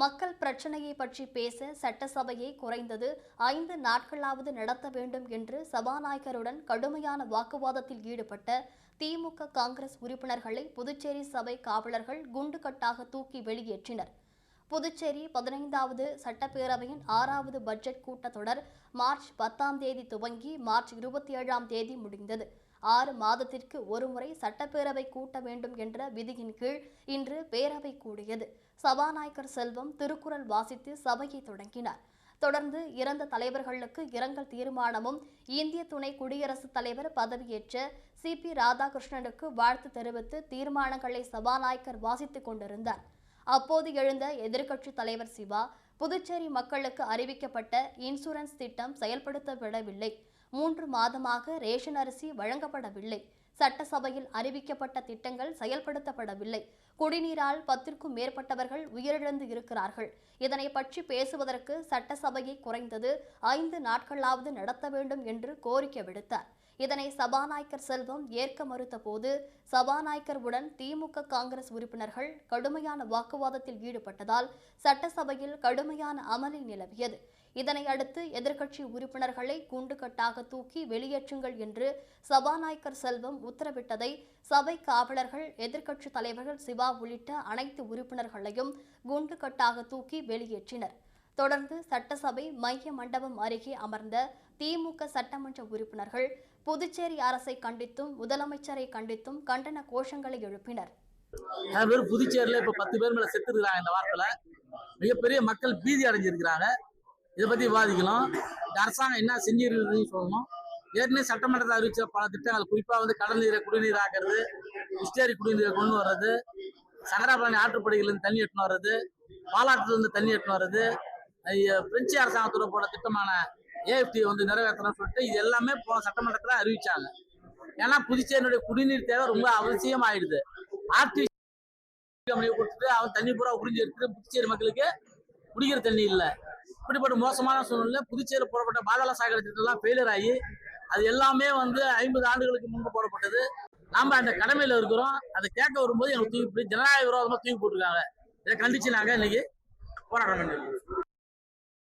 மக்கள் பிரச்சனையை பற்றி பேச சட்டசபையை குறைந்தது ஐந்து நாட்களாவது நடத்த வேண்டும் என்று சபாநாயகருடன் கடுமையான வாக்குவாதத்தில் ஈடுபட்ட திமுக காங்கிரஸ் உறுப்பினர்களை புதுச்சேரி சபை காவலர்கள் குண்டுகட்டாக தூக்கி வெளியேற்றினர். புதுச்சேரி பதினைந்தாவது சட்டப்பேரவையின் ஆறாவது பட்ஜெட் கூட்டத்தொடர் மார்ச் பத்தாம் தேதி துவங்கி மார்ச் இருபத்தி ஏழாம் தேதி முடிந்தது. ஆறு மாதத்திற்கு ஒருமுறை சட்டப்பேரவை கூட்ட வேண்டும் என்ற விதியின் கீழ் இன்று பேரவை கூடியது. சபாநாயகர் செல்வம் திருக்குறள் வாசித்து சபையை தொடங்கினார். தொடர்ந்து இறந்த தலைவர்களுக்கு இரங்கல் தீர்மானமும் இந்திய துணை குடியரசுத் தலைவர் பதவியேற்ற சி பி ராதாகிருஷ்ணனுக்கு வாழ்த்து தெரிவித்து தீர்மானங்களை சபாநாயகர் வாசித்துக் கொண்டிருந்தார். அப்போது எழுந்த எதிர்க்கட்சித் தலைவர் சிவா புதுச்சேரி மக்களுக்கு அறிவிக்கப்பட்ட இன்சூரன்ஸ் திட்டம் செயல்படுத்தப்படவில்லை. மூன்று மாதமாக ரேஷன் அரிசி வழங்கப்படவில்லை. சட்டசபையில் அறிவிக்கப்பட்ட திட்டங்கள் செயல்படுத்தப்படவில்லை. குடிநீரால் பத்திற்கும் மேற்பட்டவர்கள் உயிரிழந்து இருக்கிறார்கள். இதனை பற்றி பேசுவதற்கு சட்டசபையை குறைந்தது ஐந்து நாட்களாவது நடத்த வேண்டும் என்று கோரிக்கை விடுத்தார். இதனை சபாநாயகர் செல்வம் ஏற்க மறுத்த போது சபாநாயகருடன் திமுக காங்கிரஸ் உறுப்பினர்கள் கடுமையான வாக்குவாதத்தில் ஈடுபட்டதால் சட்டசபையில் கடுமையான அமளி நிலவியது. இதனை அடுத்து எதிர்க்கட்சி உறுப்பினர்களை குண்டுகட்டாக தூக்கி வெளியேற்றுங்கள் என்று சபாநாயகர் செல்வம் உத்தரவிட்டதை சபை காவலர்கள் எதிர்க்கட்சி தலைவர்கள் சிவா உள்ளிட்ட அனைத்து உறுப்பினர்களையும் குண்டுகட்டாக தூக்கி வெளியேற்றினர். தொடர்ந்து சட்டசபை மைய மண்டபம் அருகே அமர்ந்த திமுக சட்டமன்ற உறுப்பினர்கள் புதுச்சேரி அரசை கண்டித்தும் முதலமைச்சரை கண்டித்தும் கண்டன கோஷங்களை எழுப்பினர். பேர் புதுச்சேரியில இப்ப பத்து பேர் மேல செத்து இருக்கிறாங்க இந்த வாரத்துல? மிகப்பெரிய மக்கள் பீதி அடைஞ்சிருக்கிறாங்க. இதை பத்தி விவாதிக்கலாம். அரசாங்கம் என்ன செஞ்சிருக்குதுன்னு சொல்லணும். ஏற்கனவே சட்டமன்றத்தை அறிவிச்ச பல திட்டங்கள் குறிப்பா வந்து கடல் நீரை குடிநீர் ஆக்குறது இஸ்டேரி குடிநீரை கொண்டு வர்றது சங்கராபரணி ஆற்றுப்படுகையிலிருந்து தண்ணி எட்டுன்னு வர்றது பாலாற்றுல இருந்து தண்ணி எட்டுன்னு வர்றது பிரெஞ்சு அரசாங்கத்தோட போட திட்டமான ஏஎஃப்டி வந்து நிறைவேற்றணும்னு சொல்லிட்டு இது எல்லாமே போன சட்டமன்றத்தில் அறிவிச்சாங்க. ஏன்னா புதுச்சேரியினுடைய குடிநீர் தேவை ரொம்ப அவசியம் ஆயிடுது ஆர்டி கம்பெனியை கொடுத்துட்டு அவன் தண்ணி பூரா உறிஞ்சி எடுத்துட்டு புதுச்சேரி மக்களுக்கு குடிக்கிற தண்ணி இல்லை. இப்படிப்பட்ட மோசமான சூழ்நிலை புதுச்சேரி போடப்பட்ட பாதாள சாகர திட்டம்லாம் ஃபெயிலியர் ஆகி அது எல்லாமே வந்து ஐம்பது ஆண்டுகளுக்கு முன்பு போடப்பட்டது. நாம அந்த கடமையில இருக்கிறோம். அதை கேட்க வரும்போது எங்களுக்கு தூக்கி ஜனநாயக விரோதமாக தூக்கி போட்டிருக்காங்க. இதை கண்டிச்சு நாங்கள் இன்னைக்கு போராட்டம் பண்ணிருக்கோம்.